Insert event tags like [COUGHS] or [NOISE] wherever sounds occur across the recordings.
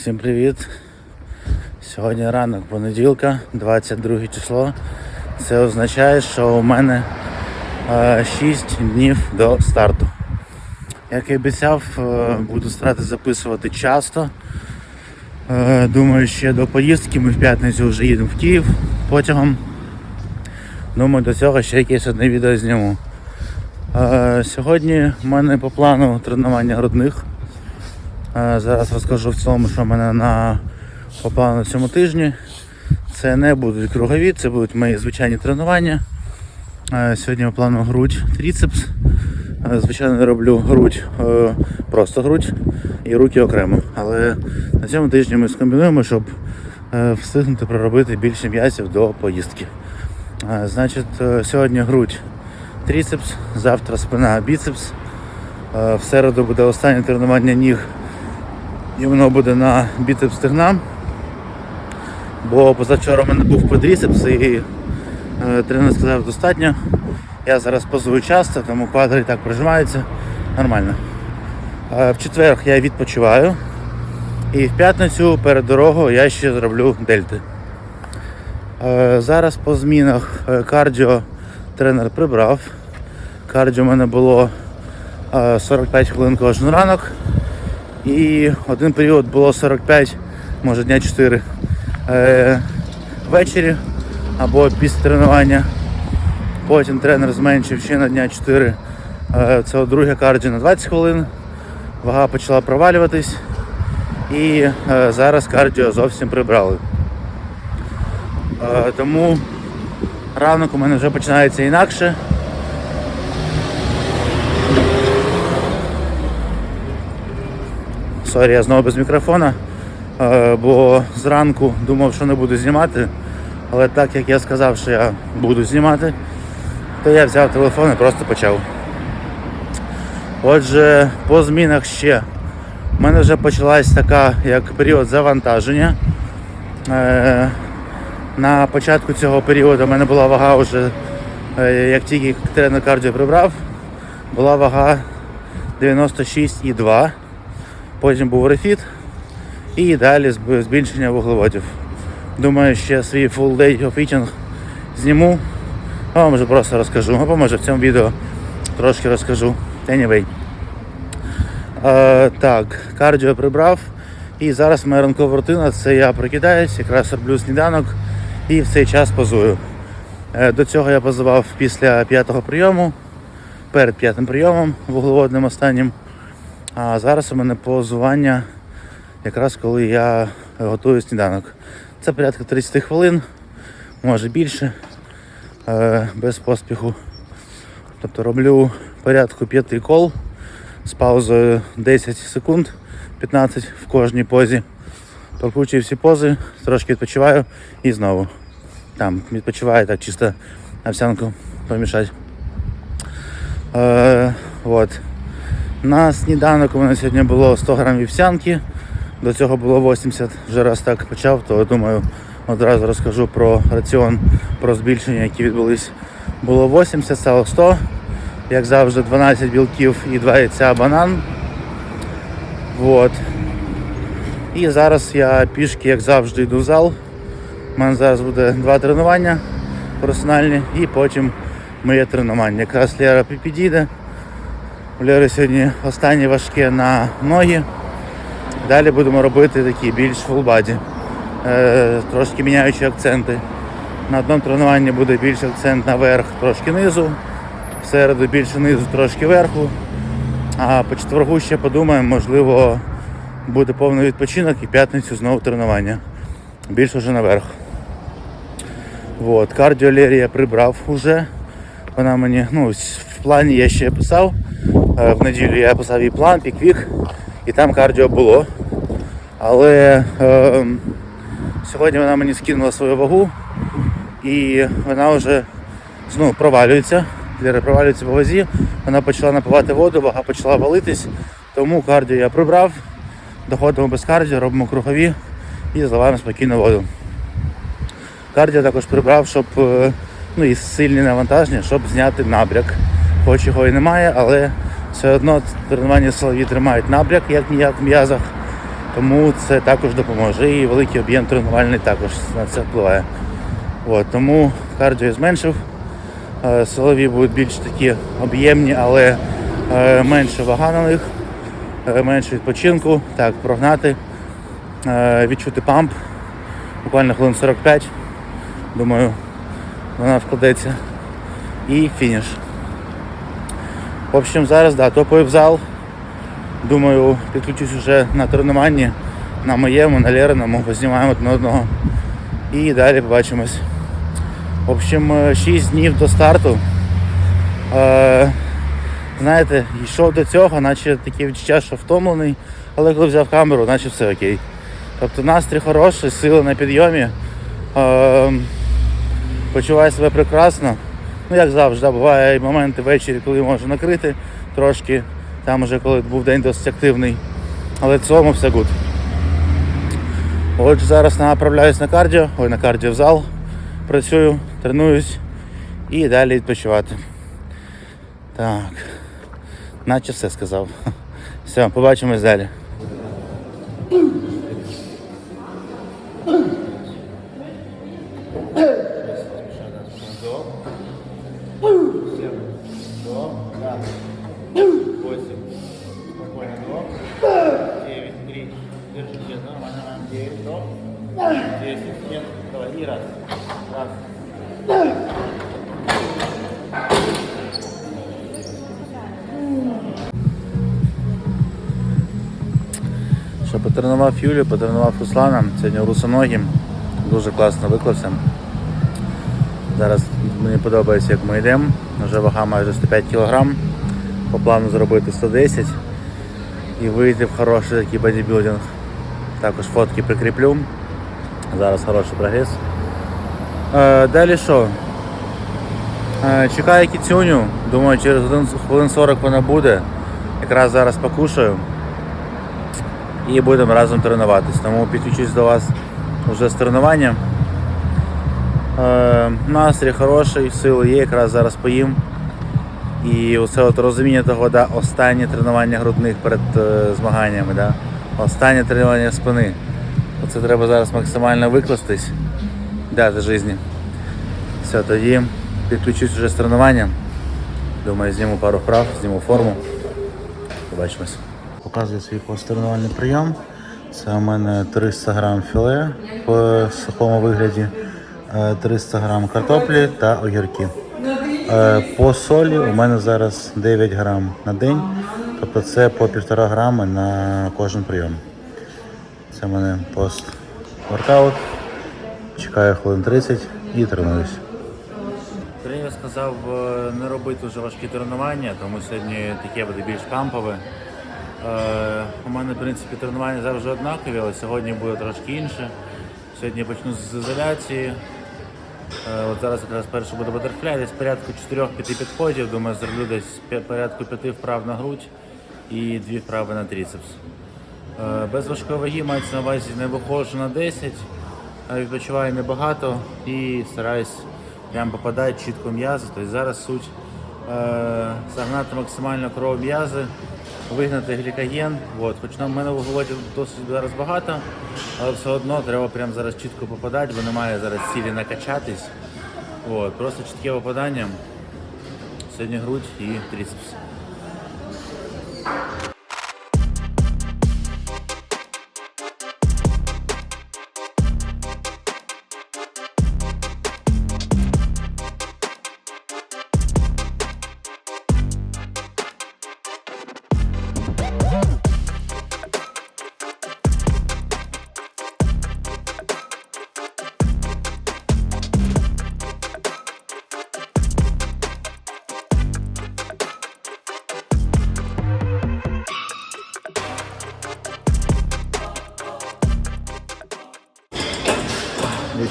Всім привіт. Сьогодні ранок понеділка, 22 число. Це означає, що у мене е, 6 днів до старту. Як і обіцяв, е, буду старатися записувати часто. Е, думаю, ще до поїздки ми в п'ятницю вже їдемо в Київ потягом. Думаю, до цього ще якесь одне відео зніму. Е, сьогодні в мене по плану тренування грудних. Е, Зараз розкажу в цілому, що в мене на по плану на цьому тижні. Це не будуть кругові, це будуть мої звичайні тренування. Е, Сьогодні по плану грудь, тріцепс. Е, Звичайно, роблю грудь, просто грудь і руки окремо. Але на цьому тижні ми скомбінуємо, щоб встигнути проробити більше м'язів до поїздки. Значить, сьогодні грудь тріцепс, завтра спина біцепс. В середу буде останнє тренування ніг і воно буде на біцепс стегна. Бо позавчора в мене був квадріцепс і е, тренер сказав достатньо. Я зараз позую часто, тому квадри так прижимаються нормально. В четвер я відпочиваю. І в п'ятницю перед дорогою я ще зроблю дельти. Е, зараз по змінах е, кардіо тренер прибрав. Кардіо в мене було е, 45 хвилин кожен ранок. І один період було 45, може дня 4 е, ввечері або після тренування. Потім тренер зменшив ще на дня 4. Е, це друге кардіо на 20 хвилин. Вага почала провалюватись. І е, зараз кардіо зовсім прибрали. Тому ранок у мене вже починається інакше. Сорі, я знову без мікрофона, е, бо зранку думав, що не буду знімати, але так як я сказав, що я буду знімати, то я взяв телефон і просто почав. Отже, по змінах ще. У мене вже почалась така як період завантаження. Е, На початку цього періоду в мене була вага вже, е, як тільки тренер кардіо прибрав, була вага 96,2. Потім був рефіт і далі збільшення вуглеводів. Думаю, ще свій full day of eating зніму. А може просто розкажу. Або може в цьому відео трошки розкажу. Anyway. Е, так, кардіо прибрав. І зараз моя ранкова рутина це я прокидаюсь, якраз роблю сніданок і в цей час позую. Е, до цього я позував після п'ятого прийому, перед п'ятим прийомом вуглеводним останнім. А зараз у мене позування якраз коли я готую сніданок. Це порядка 30 хвилин, може більше, е, без поспіху. Тобто роблю порядку 5 кол з паузою 10 секунд, 15 в кожній позі. Прокручую всі пози, трошки відпочиваю і знову. Там відпочиваю так чисто овсянку помішати. Е, от. На сніданок у мене сьогодні було 100 грам вівсянки, до цього було 80, вже раз так почав, то думаю одразу розкажу про раціон, про збільшення, які відбулись. Було 80, стало 100, як завжди 12 білків і 2 яйця банан. Вот. І зараз я пішки, як завжди, йду в зал. У мене зараз буде два тренування персональні і потім моє тренування. Якраз Лера підійде. У Лєри сьогодні останнє важке на ноги. Далі будемо робити такі більш фулбаді. Е, трошки міняючи акценти. На одному тренуванні буде більш акцент на верх, трошки низу. В середу більше низу, трошки верху. А по четвергу ще подумаємо, можливо, буде повний відпочинок і п'ятницю знову тренування. Більше вже наверх. Вот. Кардіо Лері я прибрав уже. Вона мені, ну, в плані я ще писав. Е, В неділю я писав їй план, піквік, і там кардіо було. Але е, сьогодні вона мені скинула свою вагу і вона вже ну, провалюється. Ліра провалюється по вазі, вона почала напивати воду, вага почала валитись, тому кардіо я прибрав, доходимо без кардіо, робимо кругові і зливаємо спокійно воду. Кардіо також прибрав, щоб е, ну, і сильні навантаження, щоб зняти набряк. Хоч його і немає, але все одно тренування силові тримають набряк, як ніяк в м'язах. Тому це також допоможе. І великий об'єм тренувальний також на це впливає. От, тому кардіо я зменшив. Е, Силові будуть більш такі об'ємні, але е, менше вага на них, е, менше відпочинку. Так, прогнати, відчути памп. Буквально хвилин 45. Думаю, вона вкладеться. І фініш. В общем, зараз да, топаю в зал. Думаю, підключусь вже на тренуванні, на моєму, на Лериному, познімаємо одне одного. І далі побачимось. В общем, 6 днів до старту. Е, знаєте, йшов до цього, наче таке відчуття, що втомлений, але коли взяв камеру, наче все окей. Тобто настрій хороший, сили на підйомі. Е, почуваю себе прекрасно. Ну, як завжди, буває і моменти ввечері, коли можу накрити трошки. Там уже коли був день досить активний. Але в цілому все гуд. Отже, зараз направляюсь на кардіо, ой, на кардіо в зал. Працюю, тренуюсь і далі відпочивати. Так. Наче все сказав. [LAUGHS] Все, побачимось далі. [COUGHS] Восемь. Спокойно, до. Девять, три. Держи, держи, нормально, нормально. Девять, до. Десять, нет. Давай, и раз. Раз. Що потренував Юлю, потренував Руслана, сьогодні русоногим. Дуже класно виклався. Зараз мені подобається, як ми йдемо. Вже вага майже 105 кг. По плану зробити 110 і вийти в хороший такий бодібілдинг. Також фотки прикріплю. Зараз хороший прогрес. Е, далі що? Е, чекаю кіцюню. Думаю, через хвилин 40 вона буде. Якраз зараз покушаю. І будемо разом тренуватись. Тому підключусь до вас вже з тренування. Е, настрій хороший, сили є, якраз зараз поїм. І оце от розуміння того, да, останнє тренування грудних перед е, змаганнями, да? останнє тренування спини. Оце треба зараз максимально викластись, дати житті. Все, тоді підключусь вже з тренуванням. Думаю, зніму пару вправ, зніму форму. Побачимось. Показую свій посттренувальний прийом. Це у мене 300 грам філе в сухому вигляді, 300 грам картоплі та огірки. Е, По солі у мене зараз 9 грам на день, тобто це по 1,5 грами на кожен прийом. Це в мене пост воркаут. Чекаю хвилин 30 і тренуюсь. Тренер сказав е, не робити вже важкі тренування, тому сьогодні таке буде більш кампове. Е, У мене, в принципі, тренування завжди однакові, але сьогодні буде трошки інше. Сьогодні почну з ізоляції. Е, От зараз якраз перший буде батерфляй, десь порядку 4-5 підходів. Думаю, зроблю десь порядку 5 вправ на грудь і 2 вправи на трицепс. Е, Без важкої ваги мається на увазі не виходжу на 10, відпочиваю небагато і стараюсь прям попадати чітко м'язи. Тобто зараз суть е, загнати максимально кров м'язи, вигнати глікоген. От. Хоч на мене в голові досить зараз багато, але все одно треба прямо зараз чітко попадати, бо немає зараз цілі накачатись. От. Просто чітке попадання. Сьогодні грудь і трицепс.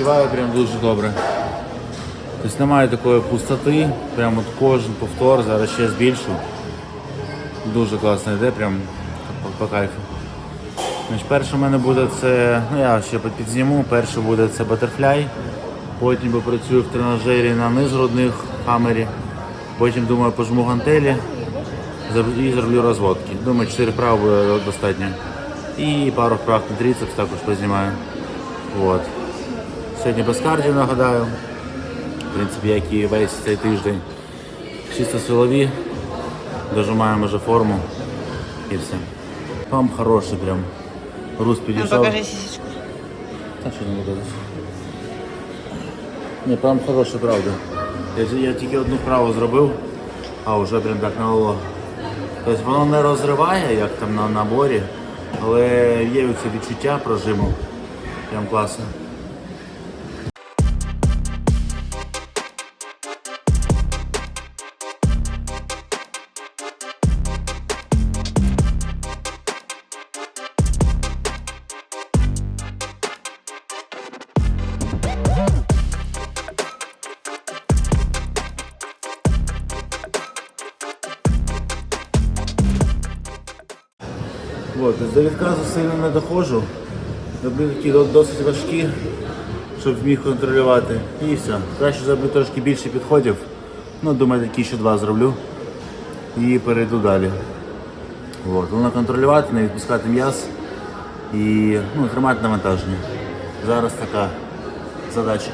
Відчуваю прям дуже добре. Тобто немає такої пустоти, прям от кожен повтор, зараз ще збільшу. Дуже класно йде, прям по, по кайфу. Значить, перше в мене буде це, ну я ще підзніму, перше буде це батерфляй. Потім попрацюю в тренажері на низ грудних хамері. Потім думаю пожму гантелі і зроблю розводки. Думаю, 4 вправи буде достатньо. І пару вправ на трицепс також познімаю. От. Сьогодні без кардіо нагадаю. В принципі, як і весь цей тиждень. Чисто силові. Дожимаємо вже форму і все. Пам хороший прям. Рус Ну, підійшов. покажи сісечку. Та що не показати. Ні, прям хороший, правда. Я, я тільки одну вправу зробив, а вже прям так налило. Тобто воно не розриває, як там на наборі, але є оце відчуття прожиму. Прям класно. До відказу сильно не доходжу. Роблю такі досить важкі, щоб зміг контролювати. І все. Краще зроблю трошки більше підходів. Ну, думаю, такі ще два зроблю. І перейду далі. От. Головне контролювати, не відпускати м'яз і ну, тримати навантаження. Зараз така задача.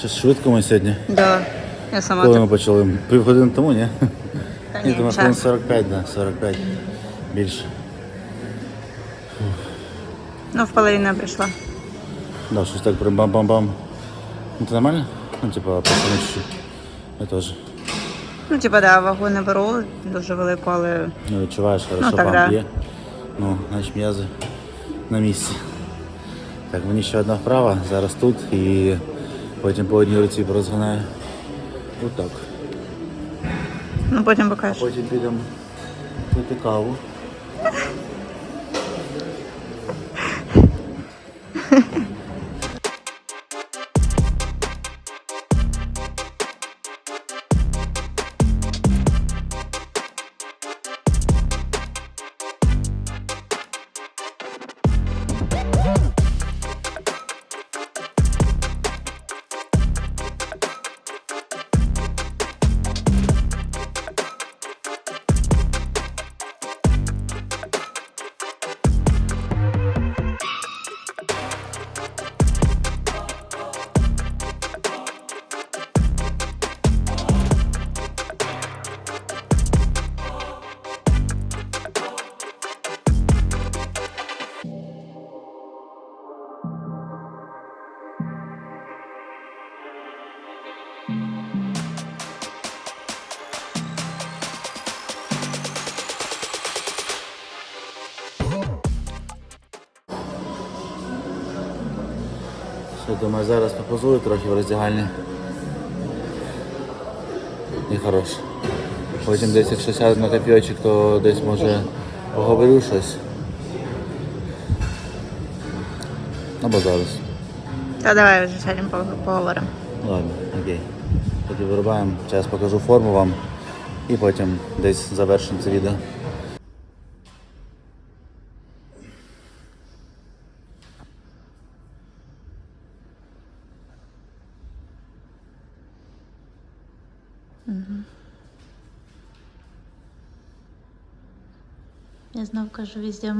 Щось швидко ми сьогодні. Да. Я сама Коли так. ми почали? Півгодини тому, ні? Та Ні, думаю, час. хвилин 45, да, 45. Більше. Ну, в половину прийшла. Да, щось так прям бам-бам-бам. Ну ти нормально? Ну, типа, пацани чуть-чуть. Я теж. Ну, типа, да, вагу не беру дуже велику, але Ну, відчуваєш, хорошо Ну, так, да. б'є. Ну, значить м'язи на місці. Так, мені ще одна вправа, зараз тут і потім по одній руці порозгинаю. Отак. ну потім покажеш. Потім підемо пити каву. [LAUGHS] думаю, зараз попозую трохи в роздягальні. І хорош. Потім десь якщо сяду на копійочок, то десь може Поговорю щось. Або зараз. Та давай вже сьогодні поговоримо. Ладно, окей. Тоді вирубаємо. Зараз покажу форму вам і потім десь завершимо це відео. Я знов кажу везде.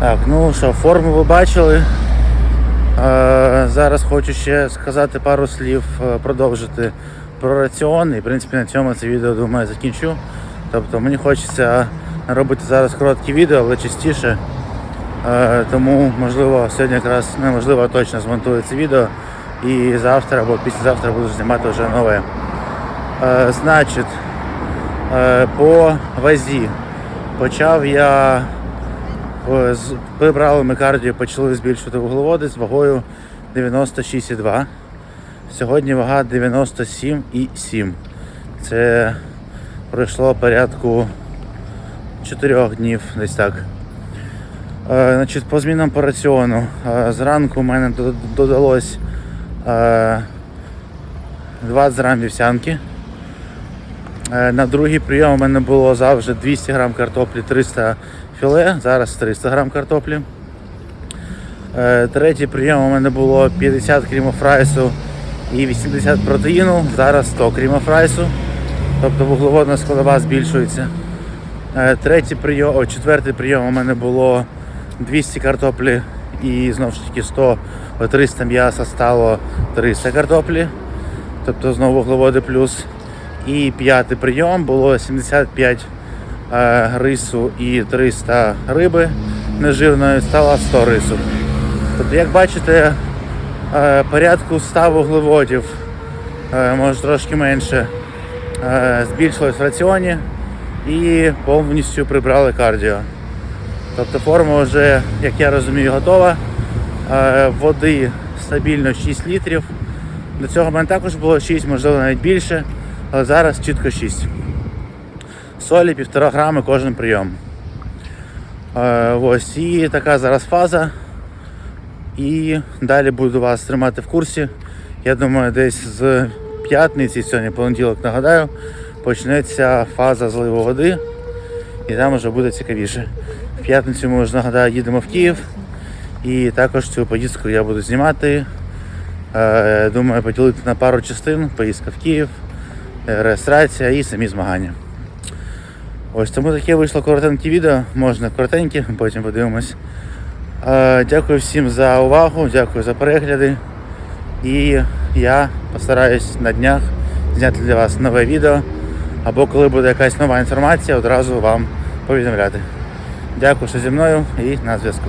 Так, ну що, форму ви бачили. Е, зараз хочу ще сказати пару слів, е, продовжити про раціон. І в принципі на цьому це відео думаю закінчу. Тобто мені хочеться робити зараз короткі відео, але частіше. Е, тому можливо сьогодні якраз неможливо точно змонтую це відео. І завтра або післязавтра буду знімати вже нове. Значить, по вазі почав я Прибрали ми кардіо, почали збільшувати вуглеводи з вагою 96,2. Сьогодні вага 97,7. Це пройшло порядку 4 днів десь так. Е, значить, по змінам по раціону. Е, зранку в мене до- додалось е, 20 грам вівсянки. Е, На другий прийом у мене було завжди 200 грам картоплі, 300 філе, зараз 300 грам картоплі. Е, Третій прийом у мене було 50 крімофрайсу і 80 протеїну, зараз 100 крімофрайсу, тобто вуглеводна складова збільшується. Е, Третій прийом, о, четвертий прийом у мене було 200 картоплі і знову ж таки 100, 300 м'яса стало 300 картоплі, тобто знову вуглеводи плюс. І п'ятий прийом було 75 е, рису і 300 риби нежирної, стало 100 рису. Тобто, як бачите, е, порядку 100 вуглеводів, е, може трошки менше, е, збільшилось в раціоні і повністю прибрали кардіо. Тобто форма вже, як я розумію, готова. Е, Води стабільно 6 літрів. До цього в мене також було 6, можливо навіть більше, але зараз чітко 6. Солі 1,5 грами кожен прийом. Е, ось і така зараз фаза. І далі буду вас тримати в курсі. Я думаю, десь з п'ятниці, сьогодні понеділок нагадаю, почнеться фаза зливу води. І там вже буде цікавіше. В п'ятницю ми вже нагадаю, їдемо в Київ. І також цю поїздку я буду знімати. Е, Думаю, поділити на пару частин. Поїздка в Київ, е, реєстрація і самі змагання. Ось тому таке вийшло коротеньке відео, можна коротеньке, потім подивимось. Дякую всім за увагу, дякую за перегляди. І я постараюсь на днях зняти для вас нове відео. Або коли буде якась нова інформація, одразу вам повідомляти. Дякую, що зі мною і на зв'язку.